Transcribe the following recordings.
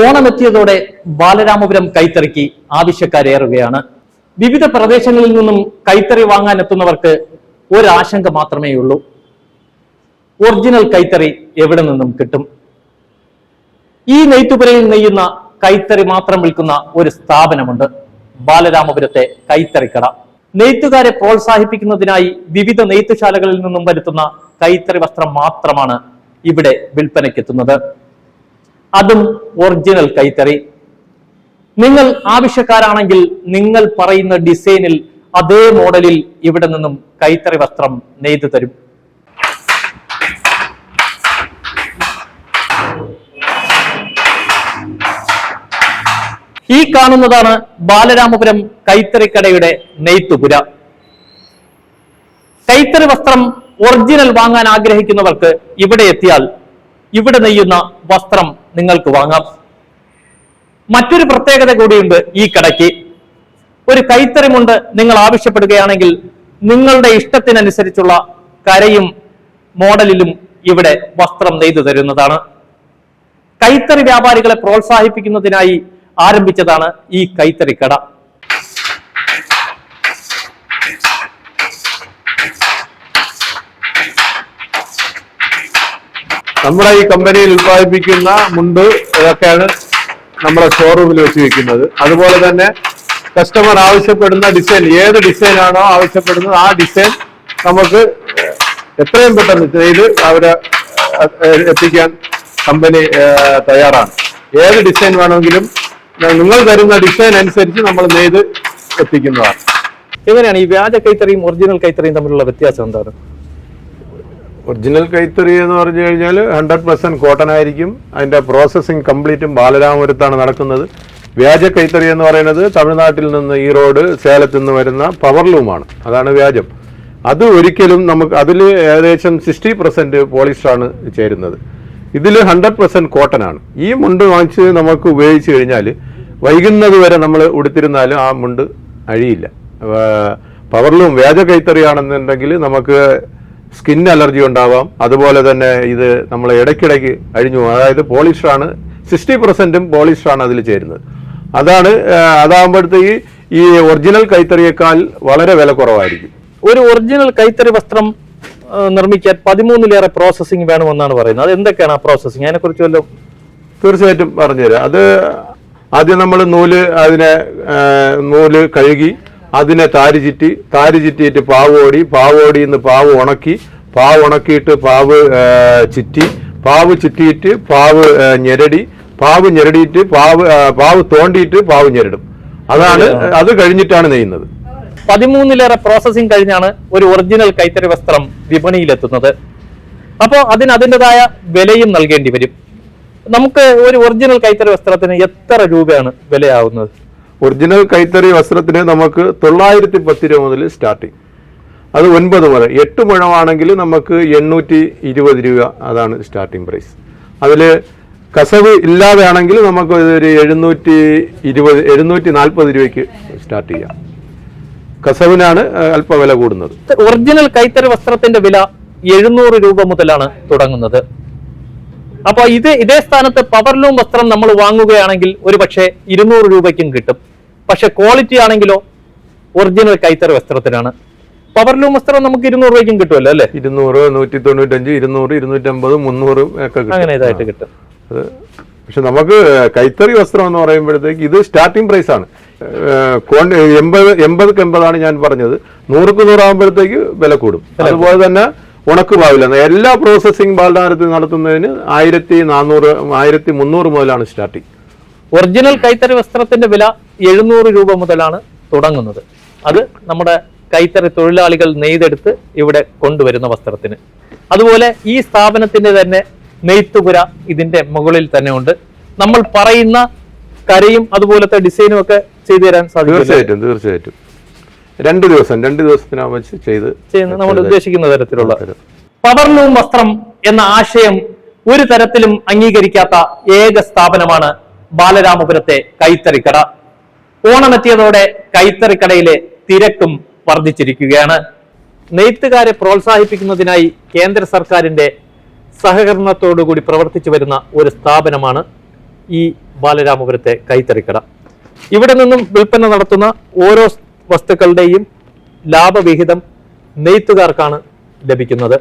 ഓണമെത്തിയതോടെ ബാലരാമപുരം കൈത്തറിക്ക് ആവശ്യക്കാരേറുകയാണ്. വിവിധ പ്രദേശങ്ങളിൽ നിന്നും കൈത്തറി വാങ്ങാൻ എത്തുന്നവർക്ക് ഒരാശങ്ക മാത്രമേ ഉള്ളൂ ഒറിജിനൽ കൈത്തറി എവിടെ നിന്നും കിട്ടും? ഈ നെയ്ത്തുപുരയിൽ നെയ്യുന്ന കൈത്തറി മാത്രം വിൽക്കുന്ന ഒരു സ്ഥാപനമുണ്ട്. ബാലരാമപുരത്തെ കൈത്തറിക്കട. നെയ്ത്തുകാരെ പ്രോത്സാഹിപ്പിക്കുന്നതിനായി വിവിധ നെയ്ത്തുശാലകളിൽ നിന്നും വരുത്തുന്ന കൈത്തറി വസ്ത്രം മാത്രമാണ് ഇവിടെ വിൽപ്പനയ്ക്കെത്തുന്നത്. അതും ഒറിജിനൽ കൈത്തറി. നിങ്ങൾ ആവശ്യക്കാരാണെങ്കിൽ നിങ്ങൾ പറയുന്ന ഡിസൈനിൽ അതേ മോഡലിൽ ഇവിടെ നിന്നും കൈത്തറി വസ്ത്രം നെയ്തു തരും. ഈ കാണുന്നതാണ് ബാലരാമപുരം കൈത്തറിക്കടയുടെ നെയ്ത്തുപുര. കൈത്തറി വസ്ത്രം ഒറിജിനൽ വാങ്ങാൻ ആഗ്രഹിക്കുന്നവർക്ക് ഇവിടെ എത്തിയാൽ ഇവിടെ നെയ്യുന്ന വസ്ത്രം നിങ്ങൾക്ക് വാങ്ങാം. മറ്റൊരു പ്രത്യേകത കൂടിയുണ്ട് ഈ കടയ്ക്ക്. ഒരു കൈത്തറി മുണ്ട് നിങ്ങൾ ആവശ്യപ്പെടുകയാണെങ്കിൽ നിങ്ങളുടെ ഇഷ്ടത്തിനനുസരിച്ചുള്ള കരയും മോഡലിലും ഇവിടെ വസ്ത്രം നെയ്തു തരുന്നതാണ്. കൈത്തറി വ്യാപാരികളെ പ്രോത്സാഹിപ്പിക്കുന്നതിനായി ആരംഭിച്ചതാണ് ഈ കൈത്തറി കട. നമ്മുടെ ഈ കമ്പനിയിൽ ഉൽപ്പാദിപ്പിക്കുന്ന മുണ്ട് ഇതൊക്കെയാണ് നമ്മുടെ ഷോറൂമിൽ വെച്ച് വെക്കുന്നത് അതുപോലെ തന്നെ കസ്റ്റമർ ആവശ്യപ്പെടുന്ന ഡിസൈൻ ഏത് ഡിസൈൻ ആണോ ആവശ്യപ്പെടുന്നത് ആ ഡിസൈൻ നമുക്ക് എത്രയും പെട്ടെന്ന് ചെയ്ത് അവരെ എത്തിക്കാൻ കമ്പനി തയ്യാറാണ്. ഏത് ഡിസൈൻ വേണമെങ്കിലും നിങ്ങൾ തരുന്ന ഡിസൈൻ അനുസരിച്ച് നമ്മൾ നെയ്ത് എത്തിക്കുന്നതാണ്. എങ്ങനെയാണ് ഈ വ്യാജ കൈത്തറിയും ഒറിജിനൽ കൈത്തറിയും തമ്മിലുള്ള വ്യത്യാസം എന്താണ്? ഒറിജിനൽ കൈത്തറി എന്ന് പറഞ്ഞു കഴിഞ്ഞാൽ ഹൺഡ്രഡ് പെർസെന്റ് കോട്ടൺ ആയിരിക്കും. അതിന്റെ പ്രോസസ്സിംഗ് കംപ്ലീറ്റും ബാലരാമപുരത്താണ് നടക്കുന്നത്. വ്യാജ കൈത്തറി എന്ന് പറയുന്നത് തമിഴ്നാട്ടിൽ നിന്ന് ഈറോഡ് സേലത്ത് നിന്ന് വരുന്ന പവർലൂമാണ് അതാണ് വ്യാജം. അത് ഒരിക്കലും നമുക്ക് അതിൽ ഏകദേശം സിക്സ്റ്റി പെർസെന്റ് പോളിസ്റ്ററാണ് ചേരുന്നത്. ഇതിൽ ഹൺഡ്രഡ് പെർസെന്റ് കോട്ടൺ ആണ്. ഈ മുണ്ട് വാങ്ങിച്ച് നമുക്ക് ഉപയോഗിച്ച് കഴിഞ്ഞാൽ വൈകുന്നത് വരെ നമ്മൾ ഉടുത്തിരുന്നാലും ആ മുണ്ട് അഴിയില്ല. പവർലൂം വ്യാജ കൈത്തറിയാണെന്നുണ്ടെങ്കിൽ നമുക്ക് സ്കിൻ അലർജി ഉണ്ടാവാം. അതുപോലെ തന്നെ ഇത് നമ്മൾ ഇടയ്ക്കിടയ്ക്ക് അഴിഞ്ഞു പോകും. അതായത് പോളിസ്റ്ററാണ് സിക്സ്റ്റി പെർസെന്റും പോളിസ്റ്ററാണ് അതിൽ ചേരുന്നത്. അതാണ് അതാകുമ്പോഴത്തേക്ക് ഈ ഒറിജിനൽ കൈത്തറിയേക്കാൾ വളരെ വില കുറവായിരിക്കും. ഒരു ഒറിജിനൽ കൈത്തറി വസ്ത്രം നിർമ്മിക്കാൻ പതിമൂന്നിലേറെ പ്രോസസ്സിംഗ് വേണമെന്നാണ് പറയുന്നത്. അത് എന്തൊക്കെയാണ് ആ പ്രോസസ്സിംഗ് അതിനെക്കുറിച്ച് വല്ലതും തീർച്ചയായിട്ടും പറഞ്ഞുതരാം. അത് ആദ്യം നമ്മൾ നൂൽ അതിനെ നൂൽ കഴുകി അതിനെ താരി ചുറ്റി താരി ചുറ്റിയിട്ട് പാവ് ഓടി എന്ന് പാവ് ഉണക്കി പാവ് ഉണക്കിയിട്ട് പാവ് ചുറ്റി പാവ് ചുറ്റിയിട്ട് പാവ് ഞെരടി പാവ് ഞെരടിയിട്ട് പാവ് പാവ് തോണ്ടിയിട്ട് പാവ് ഞെരടും. അതാണ് അത് കഴിഞ്ഞിട്ടാണ് നെയ്യുന്നത്. പതിമൂന്നിലേറെ പ്രോസസ്സിംഗ് കഴിഞ്ഞാണ് ഒരു ഒറിജിനൽ കൈത്തറി വസ്ത്രം വിപണിയിലെത്തുന്നത്. അപ്പോൾ അതിന് അതിന്റെതായ വിലയും നൽകേണ്ടി വരും. നമുക്ക് ഒരു ഒറിജിനൽ കൈത്തറി വസ്ത്രത്തിന് എത്ര രൂപയാണ് വിലയാവുന്നത്? ഒറിജിനൽ കൈത്തറി വസ്ത്രത്തിന് നമുക്ക് തൊള്ളായിരത്തി പത്ത് രൂപ മുതൽ സ്റ്റാർട്ടിങ് അത് ഒൻപത് മുതൽ. എട്ട് മുഴമാണെങ്കിൽ നമുക്ക് എണ്ണൂറ്റി ഇരുപത് രൂപ അതാണ് സ്റ്റാർട്ടിങ് പ്രൈസ് അതിൽ കസവ് ഇല്ലാതെ ആണെങ്കിൽ നമുക്ക് ഒരു എഴുന്നൂറ്റി ഇരുപത് എഴുന്നൂറ്റി നാൽപ്പത് രൂപയ്ക്ക് സ്റ്റാർട്ട് ചെയ്യാം. കസവിനാണ് അല്പ വില കൂടുന്നത്. ഒറിജിനൽ കൈത്തറി വസ്ത്രത്തിന്റെ വില എഴുന്നൂറ് രൂപ മുതലാണ് തുടങ്ങുന്നത്. അപ്പോൾ ഇത് ഇതേ സ്ഥാനത്ത് പവർലൂം വസ്ത്രം നമ്മൾ വാങ്ങുകയാണെങ്കിൽ ഒരു പക്ഷേ ഇരുന്നൂറ് രൂപയ്ക്കും കിട്ടും. പക്ഷെ ക്വാളിറ്റി ആണെങ്കിലോ ഒറിജിനൽ കൈത്തറി വസ്ത്രത്തിനാണ്. പവർലൂം വസ്ത്രം നമുക്ക് ഇരുന്നൂറ് രൂപയ്ക്കും കിട്ടുമല്ലോ അല്ലേ? ഇരുന്നൂറ് നൂറ്റി തൊണ്ണൂറ്റഞ്ച് ഇരുന്നൂറ് ഇരുന്നൂറ്റമ്പത് മുന്നൂറ് ഒക്കെ അങ്ങനെ ഇതായിട്ട് കിട്ടും. പക്ഷെ നമുക്ക് കൈത്തറി വസ്ത്രം എന്ന് പറയുമ്പോഴത്തേക്ക് ഇത് സ്റ്റാർട്ടിംഗ് പ്രൈസ് ആണ്. എൺപത് എൺപത് എൺപതാണ് ഞാൻ പറഞ്ഞത്. നൂറുക്ക് നൂറാകുമ്പോഴത്തേക്ക് വില കൂടും. അതുപോലെ തന്നെ ഉണക്ക് പാവില്ല. എല്ലാ പ്രോസസ്സിംഗ് ബാലാരത്തിൽ നടത്തുന്നതിന് ആയിരത്തി നാനൂറ് ആയിരത്തി മുന്നൂറ് മുതലാണ് സ്റ്റാർട്ടിംഗ് ഒറിജിനൽ കൈത്തറി വസ്ത്രത്തിന്റെ വില എഴുന്നൂറ് രൂപ മുതലാണ് തുടങ്ങുന്നത്. അത് നമ്മുടെ കൈത്തറി തൊഴിലാളികൾ നെയ്തെടുത്ത് ഇവിടെ കൊണ്ടുവരുന്ന വസ്ത്രത്തിന്. അതുപോലെ ഈ സ്ഥാപനത്തിന്റെ തന്നെ നെയ്ത്തുപുര ഇതിന്റെ മുകളിൽ തന്നെ ഉണ്ട്. നമ്മൾ പറയുന്ന കരയും അതുപോലത്തെ ഡിസൈനും ഒക്കെ ചെയ്തു തരാൻ സാധിക്കും തീർച്ചയായിട്ടും തീർച്ചയായിട്ടും. രണ്ട് ദിവസം രണ്ട് ദിവസത്തിനാവശ്യം വെച്ച് ചെയ്ത് ചെയ്യുന്ന നമ്മൾ ഉദ്ദേശിക്കുന്ന തരത്തിലുള്ള പവർലൂം വസ്ത്രം എന്ന ആശയം ഒരു തരത്തിലും അംഗീകരിക്കാത്ത ഏക സ്ഥാപനമാണ് ബാലരാമപുരത്തെ കൈത്തറിക്കട ഓണമെത്തിയതോടെ കൈത്തറിക്കടയിലെ തിരക്കും വർദ്ധിച്ചിരിക്കുകയാണ്. നെയ്ത്തുകാരെ പ്രോത്സാഹിപ്പിക്കുന്നതിനായി കേന്ദ്ര സർക്കാരിന്റെ സഹകരണത്തോടുകൂടി പ്രവർത്തിച്ചു വരുന്ന ഒരു സ്ഥാപനമാണ് ഈ ബാലരാമപുരത്തെ കൈത്തറിക്കട. ഇവിടെ നിന്നും വിൽപ്പന നടത്തുന്ന ഓരോ വസ്തുക്കളുടെയും ലാഭവിഹിതം നെയ്ത്തുകാർക്കാണ് ലഭിക്കുന്നത്.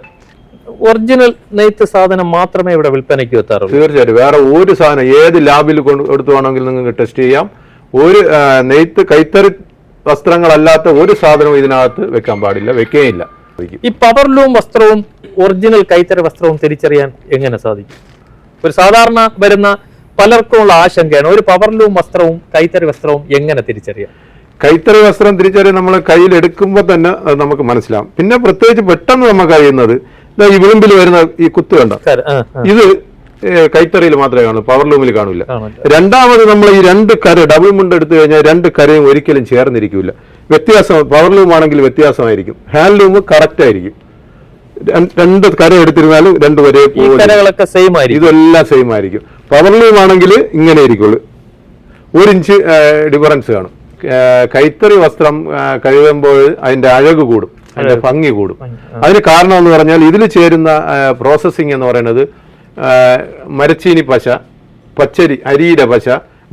ഒറിജിനൽ നെയ്ത്ത് സാധനം മാത്രമേ ഇവിടെ വിൽപ്പനയ്ക്ക് എത്താറുള്ളൂ. തീർച്ചയായിട്ടും. വേറെ ഒരു സാധനം ഏത് ലാബിൽ കൊണ്ട് എടുത്തു വേണമെങ്കിൽ നിങ്ങൾക്ക് ടെസ്റ്റ് ചെയ്യാം. ഒരു നെയ്ത്ത് കൈത്തറി വസ്ത്രങ്ങളല്ലാത്ത ഒരു സാധനവും ഇതിനകത്ത് വെക്കാൻ പാടില്ല വെക്കുകയില്ല ഈ പവർലൂം വസ്ത്രവും ഒറിജിനൽ കൈത്തറി വസ്ത്രവും തിരിച്ചറിയാൻ എങ്ങനെ സാധിക്കും? ഒരു സാധാരണ വരുന്ന പലർക്കുമുള്ള ആശങ്കയാണ് ഒരു പവർലൂം വസ്ത്രവും കൈത്തറി വസ്ത്രവും എങ്ങനെ തിരിച്ചറിയാം? കൈത്തറി വസ്ത്രം തിരിച്ചറിയാൻ നമ്മൾ കയ്യിൽ എടുക്കുമ്പോൾ തന്നെ അത് നമുക്ക് മനസ്സിലാവും. പിന്നെ പ്രത്യേകിച്ച് പെട്ടെന്ന് നമുക്ക് അറിയുന്നത് ഈ വിളിമ്പിൽ വരുന്ന ഈ കുത്ത് കണ്ട? ഇത് കൈത്തറിയിൽ മാത്രമേ കാണൂ പവർ ലൂമിൽ കാണില്ല. രണ്ടാമത് നമ്മൾ ഈ രണ്ട് കര ഡബിൾ മുണ്ട് എടുത്തു കഴിഞ്ഞാൽ രണ്ട് കരയും ഒരിക്കലും ചേർന്നിരിക്കില്ല വ്യത്യാസം പവർ ലൂം ആണെങ്കിൽ വ്യത്യാസമായിരിക്കും. ഹാൻഡ് ലൂം കറക്റ്റ് ആയിരിക്കും. രണ്ട്- കര എടുത്തിരുന്നാലും രണ്ടു വരെ കരകളൊക്കെ സെയിം ആയിരിക്കും. ഇതെല്ലാം സെയിം ആയിരിക്കും. പവർ ലൂം ആണെങ്കിൽ ഇങ്ങനെ ഇരിക്കുള്ളൂ. ഒരു ഇഞ്ച് ഡിഫറൻസ് കാണും. കൈത്തറി വസ്ത്രം കഴുകുമ്പോൾ അതിന്റെ അഴക് കൂടും. അതിന്റെ ഭംഗി കൂടും. അതിന് കാരണം എന്ന് പറഞ്ഞാൽ ഇതിൽ ചേരുന്ന പ്രോസസ്സിംഗ് എന്ന് പറയുന്നത് മരച്ചീനി പശ പച്ചരി അരിയുടെ പശ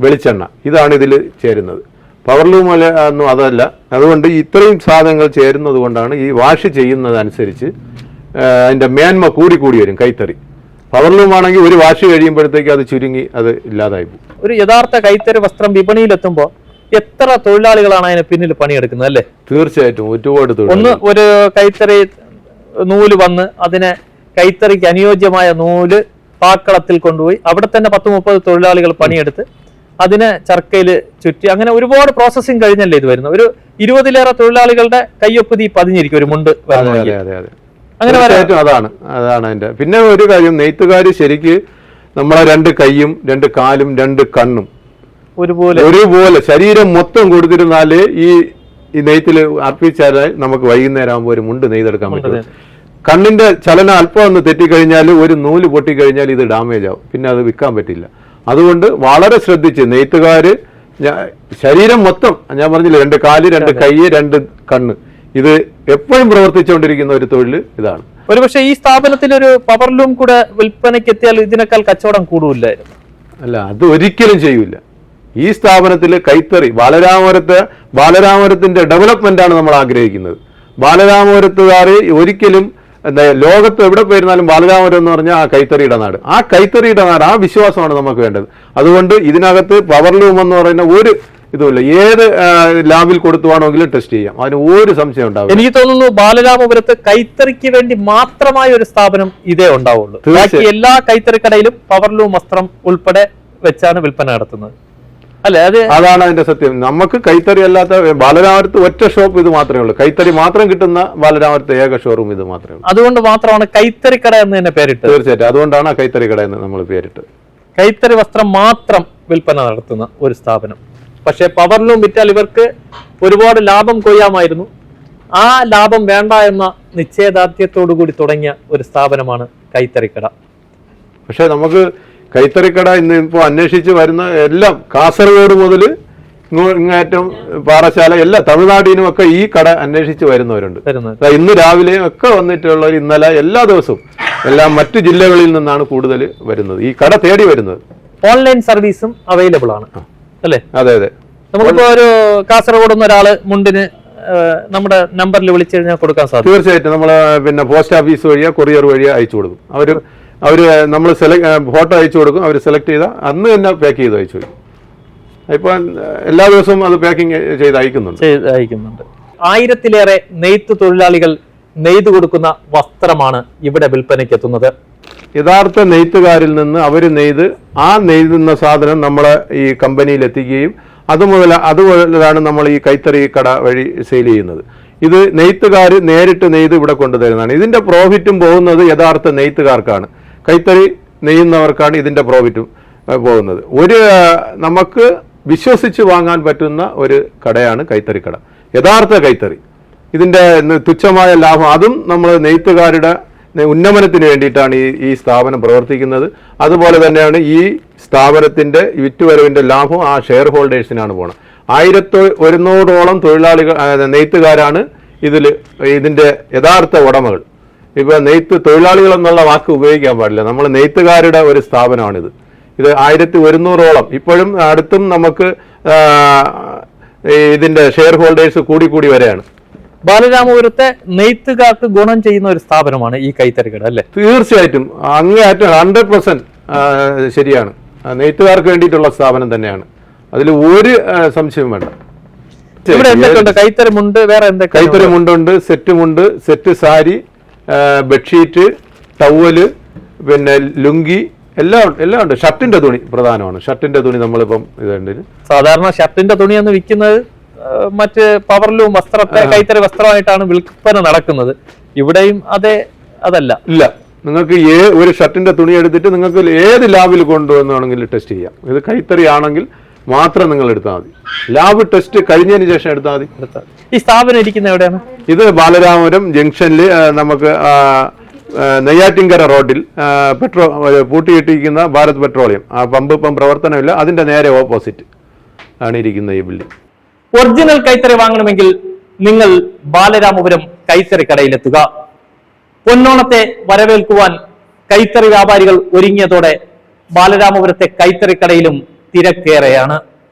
വെളിച്ചെണ്ണ. ഇതാണ് ഇതിൽ ചേരുന്നത്. പവർലൂം അല്ല ഒന്നും അതല്ല. അതുകൊണ്ട് ഇത്രയും സാധനങ്ങൾ ചേരുന്നത് കൊണ്ടാണ് ഈ വാഷ് ചെയ്യുന്നതനുസരിച്ച് അതിന്റെ അതിന്റെ മേന്മ കൂടി കൂടി വരും കൈത്തറി. പവർലൂം ആണെങ്കിൽ ഒരു വാഷ് കഴിയുമ്പോഴത്തേക്ക് അത് ചുരുങ്ങി അത് ഇല്ലാതായി പോകും. ഒരു യഥാർത്ഥ കൈത്തറി വസ്ത്രം വിപണിയിലെത്തുമ്പോൾ എത്ര തൊഴിലാളികളാണ് അതിന് പിന്നിൽ പണിയെടുക്കുന്നത് അല്ലേ? തീർച്ചയായിട്ടും ഒരുപാട് ഒന്ന് ഒരു കൈത്തറി നൂൽ വന്ന് അതിനെ കൈത്തറിക്ക് അനുയോജ്യമായ നൂൽ പാക്കളത്തിൽ കൊണ്ടുപോയി. അവിടെ തന്നെ പത്ത് മുപ്പത് തൊഴിലാളികൾ പണിയെടുത്ത് അതിനെ ചർക്കയിൽ ചുറ്റി. അങ്ങനെ ഒരുപാട് പ്രോസസ്സിങ് കഴിഞ്ഞല്ലേ ഇത് വരുന്നത്? ഒരു ഇരുപതിലേറെ തൊഴിലാളികളുടെ കയ്യൊപ്പുതി പതിഞ്ഞിരിക്കും ഒരു മുണ്ട് അങ്ങനെ അതാണ് അതാണ് അതിന്റെ. പിന്നെ ഒരു കാര്യം നെയ്ത്തുകാർ ശരിക്ക് നമ്മളെ രണ്ട് കൈയും രണ്ട് കാലും രണ്ട് കണ്ണും ഒരുപോലെ. ഒരുപോലെ ശരീരം മൊത്തം കൊടുത്തിരുന്നാലേ ഈ ഈ നെയ്ത്തിൽ അർപ്പിച്ചാൽ നമുക്ക് വൈകുന്നേരം ആകുമ്പോൾ ഒരു മുണ്ട് നെയ്തെടുക്കാൻ പറ്റും. കണ്ണിന്റെ ചലനം അല്പം ഒന്ന് തെറ്റിക്കഴിഞ്ഞാൽ ഒരു നൂൽ പൊട്ടിക്കഴിഞ്ഞാൽ ഇത് ഡാമേജ് ആവും. പിന്നെ അത് വിൽക്കാൻ പറ്റില്ല. അതുകൊണ്ട് വളരെ ശ്രദ്ധിച്ച് നെയ്ത്തുകാർ ശരീരം മൊത്തം ഞാൻ പറഞ്ഞില്ല രണ്ട് കാൽ രണ്ട് കൈ രണ്ട് കണ്ണ്. ഇത് എപ്പോഴും പ്രവർത്തിച്ചുകൊണ്ടിരിക്കുന്ന ഒരു തൊഴിൽ ഇതാണ്. ഒരുപക്ഷെ ഈ സ്ഥാപനത്തിൽ ഒരു പവർലൂം കൂടെ വിൽപ്പനയ്ക്ക് എത്തിയാൽ ഇതിനേക്കാൾ കച്ചവടം കൂടുതലായിരുന്നു. അല്ല അത് ഒരിക്കലും ചെയ്യൂല. ഈ സ്ഥാപനത്തിൽ കൈത്തറി ബാലരാമപുരത്തെ ബാലരാമപുരത്തിന്റെ ഡെവലപ്മെന്റ് ആണ് നമ്മൾ ആഗ്രഹിക്കുന്നത്. ബാലരാമപുരത്തുകാർ ഒരിക്കലും എന്താ ലോകത്ത് എവിടെ പോയിരുന്നാലും ബാലരാമപുരം എന്ന് പറഞ്ഞാൽ ആ കൈത്തറിയുടെ നാട്. ആ കൈത്തറിയുടെ നാട് ആ വിശ്വാസമാണ് നമുക്ക് വേണ്ടത്. അതുകൊണ്ട് ഇതിനകത്ത് പവർ ലൂം എന്ന് പറയുന്ന ഒരു ഇതുമില്ല. ഏത് ലാബിൽ കൊടുത്തുവാണെങ്കിലും ടെസ്റ്റ് ചെയ്യാം. അതിന് ഒരു സംശയം ഉണ്ടാവും എനിക്ക് തോന്നുന്നു ബാലരാമപുരത്ത് കൈത്തറിക്ക് വേണ്ടി മാത്രമായ ഒരു സ്ഥാപനം ഇതേ ഉണ്ടാവുള്ളൂ. എല്ലാ കൈത്തറി കടയിലും പവർലൂം വസ്ത്രം ഉൾപ്പെടെ വെച്ചാണ് വിൽപ്പന നടത്തുന്നത്. അല്ലെ? അത് അതാണ് അതിന്റെ സത്യം. നമുക്ക് കൈത്തറി അല്ലാത്ത ബാലരാമരത്ത് ഒറ്റ ഷോപ്പ് ഇത് മാത്രമേ ഉള്ളൂ. കൈത്തറി മാത്രം കിട്ടുന്ന ബാലരാമരത്ത് ഏക ഷോറൂം ഇത് മാത്രമേ ഉള്ളൂ. അതുകൊണ്ട് മാത്രമാണ് കൈത്തറി കട എന്ന് തന്നെ പേരിട്ട് തീർച്ചയായിട്ടും. അതുകൊണ്ടാണ് കൈത്തറി കട എന്ന് നമ്മൾ പേരിട്ട് കൈത്തറി വസ്ത്രം മാത്രം വിൽപ്പന നടത്തുന്ന ഒരു സ്ഥാപനം. പക്ഷെ പവർലൂം വിറ്റാൽ ഇവർക്ക് ഒരുപാട് ലാഭം കൊയ്യാമായിരുന്നു. ആ ലാഭം വേണ്ട എന്ന നിശ്ചയദാർഢ്യത്തോടു കൂടി തുടങ്ങിയ ഒരു സ്ഥാപനമാണ് കൈത്തറിക്കട പക്ഷെ നമുക്ക് കൈത്തറിക്കട ഇന്ന് ഇപ്പോൾ അന്വേഷിച്ച് വരുന്ന എല്ലാം കാസർഗോഡ് മുതൽ ഇങ്ങേറ്റം പാറശാല എല്ലാ തമിഴ്നാടിനും ഒക്കെ ഈ കട അന്വേഷിച്ച് വരുന്നവരുണ്ട്. ഇന്ന് രാവിലെ ഒക്കെ വന്നിട്ടുള്ളവർ ഇന്നലെ എല്ലാ ദിവസവും എല്ലാം മറ്റു ജില്ലകളിൽ നിന്നാണ് കൂടുതൽ വരുന്നത്. ഈ കട തേടി വരുന്നത്. ഓൺലൈൻ സർവീസും അവൈലബിൾ ആണ്. അല്ലേ? അതെ അതെ. നമുക്കിപ്പോ ഒരു കാസർഗോഡ് നിന്ന് ഒരാൾ മുണ്ടിന് നമ്മുടെ നമ്പറിൽ വിളിച്ചു കഴിഞ്ഞാൽ കൊടുക്കാൻ സാധിക്കും. തീർച്ചയായിട്ടും നമ്മൾ പിന്നെ പോസ്റ്റ് ഓഫീസ് വഴിയോ കൊറിയർ വഴിയോ അയച്ചു കൊടുക്കും. അവർ അവർ നമ്മൾ സെലക്ട് ഫോട്ടോ അയച്ചു കൊടുക്കും. അവർ സെലക്ട് ചെയ്താൽ അന്ന് തന്നെ പാക്ക് ചെയ്ത് അയച്ചു വരും. ഇപ്പം എല്ലാ ദിവസവും അത് പാക്കിംഗ് ചെയ്ത് അയക്കുന്നുണ്ട്. ചെയ്ത് അയക്കുന്നുണ്ട്. ആയിരത്തിലേറെ നെയ്ത്ത് തൊഴിലാളികൾ നെയ്ത് കൊടുക്കുന്ന വസ്ത്രമാണ് ഇവിടെ വിൽപ്പനയ്ക്ക് എത്തുന്നത് യഥാർത്ഥ നെയ്ത്തുകാരിൽ നിന്ന് അവർ നെയ്ത് ആ നെയ്തുന്ന സാധനം നമ്മളെ ഈ കമ്പനിയിൽ എത്തിക്കുകയും അതുമുതൽ അതുമുതലാണ് നമ്മൾ ഈ കൈത്തറി കട വഴി സെയിൽ ചെയ്യുന്നത്. ഇത് നെയ്ത്തുകാർ നേരിട്ട് നെയ്ത് ഇവിടെ കൊണ്ടുതരുന്നതാണ്. ഇതിന്റെ പ്രോഫിറ്റും പോകുന്നത് യഥാർത്ഥ നെയ്ത്തുകാർക്കാണ്. കൈത്തറി നെയ്യുന്നവർക്കാണ് ഇതിന്റെ പ്രോഫിറ്റും പോകുന്നത്. ഒരു നമുക്ക് വിശ്വസിച്ച് വാങ്ങാൻ പറ്റുന്ന ഒരു കടയാണ് കൈത്തറി കട. യഥാർത്ഥ കൈത്തറി. ഇതിന്റെ തുച്ഛമായ ലാഭം. അതും നമ്മൾ നെയ്ത്തുകാരുടെ ഉന്നമനത്തിന് വേണ്ടിയിട്ടാണ് ഈ ഈ സ്ഥാപനം പ്രവർത്തിക്കുന്നത്. അതുപോലെ തന്നെയാണ് ഈ സ്ഥാപനത്തിന്റെ വിറ്റുവരവിന്റെ ലാഭം ആ ഷെയർ ഹോൾഡേഴ്സിനാണ് പോകുന്നത് ആയിരത്തി ഒരുന്നൂറോളം തൊഴിലാളികൾ നെയ്ത്തുകാരാണ് ഇതിൽ ഇതിന്റെ യഥാർത്ഥ ഉടമകൾ. ഇപ്പൊ നെയ്ത്ത് തൊഴിലാളികൾ എന്നുള്ള വാക്ക് ഉപയോഗിക്കാൻ പാടില്ല. നമ്മൾ നെയ്ത്തുകാരുടെ ഒരു സ്ഥാപനമാണിത്. ഇത് ആയിരത്തി ഒരുന്നൂറോളം. ഇപ്പോഴും അടുത്തും നമുക്ക് ഇതിന്റെ ഷെയർ ഹോൾഡേഴ്സ് കൂടി കൂടി വരെയാണ്. ബാലരാമപുരത്തെ നെയ്ത്തുകാർക്ക് ഗുണം ചെയ്യുന്ന ഒരു സ്ഥാപനമാണ് ഈ കൈത്തറികട അല്ലെ? തീർച്ചയായിട്ടും. അങ്ങേയറ്റം ഹൺഡ്രഡ് പെർസെന്റ് ശരിയാണ്. നെയ്ത്തുകാർക്ക് വേണ്ടിയിട്ടുള്ള സ്ഥാപനം തന്നെയാണ്. അതിൽ ഒരു സംശയവും വേണ്ട. ഇവിടെ എന്തൊക്കെയുണ്ട്? കൈത്തറി മുണ്ട് വേറെ എന്തൊക്കെ കൈത്തറി മുണ്ടുണ്ട് സെറ്റ് മുണ്ട് സെറ്റ് സാരി ബെഡ്ഷീറ്റ് ടവൽ പിന്നെ ലുങ്കി എല്ലാം എല്ലാം ഉണ്ട്. ഷർട്ടിന്റെ തുണി പ്രധാനമാണ്. ഷർട്ടിന്റെ തുണി നമ്മളിപ്പം ഇതുണ്ട് സാധാരണ ഷർട്ടിന്റെ തുണിയൊന്ന് വിൽക്കുന്നത് മറ്റ് പവർലൂം വസ്ത്രത്തെ കൈത്തറി വസ്ത്രമായിട്ടാണ് വിൽപ്പന നടക്കുന്നത്. ഇവിടെയും അതെ അതല്ല. ഇല്ല. നിങ്ങൾക്ക് ഏ ഒരു ഷർട്ടിന്റെ തുണി എടുത്തിട്ട് നിങ്ങൾക്ക് ഏത് ലാബിൽ കൊണ്ടുവന്നാണെങ്കിലും ടെസ്റ്റ് ചെയ്യാം. ഇത് കൈത്തറി ആണെങ്കിൽ മാത്രം നിങ്ങൾ എടുത്താൽ മതി. ലാബ് ടെസ്റ്റ് കഴിഞ്ഞതിന് ശേഷം എടുത്താൽ മതി. ഈ സ്ഥാപനം ഇരിക്കുന്ന എവിടെയാണ്? ഇത് ബാലരാമപുരം ജംഗ്ഷനിൽ നമുക്ക് ആ, റോഡിൽ പെട്രോ പൂട്ടിയിട്ടിരിക്കുന്ന ഭാരത് പെട്രോളിയം. ആ പമ്പ് ഇപ്പം പ്രവർത്തനമില്ല. അതിന്റെ നേരെ ഓപ്പോസിറ്റ് ആണ് ഇരിക്കുന്ന ഈ ബിൽഡിംഗ് ഒറിജിനൽ കൈത്തറി വാങ്ങണമെങ്കിൽ നിങ്ങൾ ബാലരാമപുരം കൈത്തറി കടയിലെത്തുക. പൊന്നോണത്തെ വരവേൽക്കുവാൻ കൈത്തറി വ്യാപാരികൾ ഒരുങ്ങിയതോടെ ബാലരാമപുരത്തെ കൈത്തറി കടയിലും തിരക്കേറെയാണ്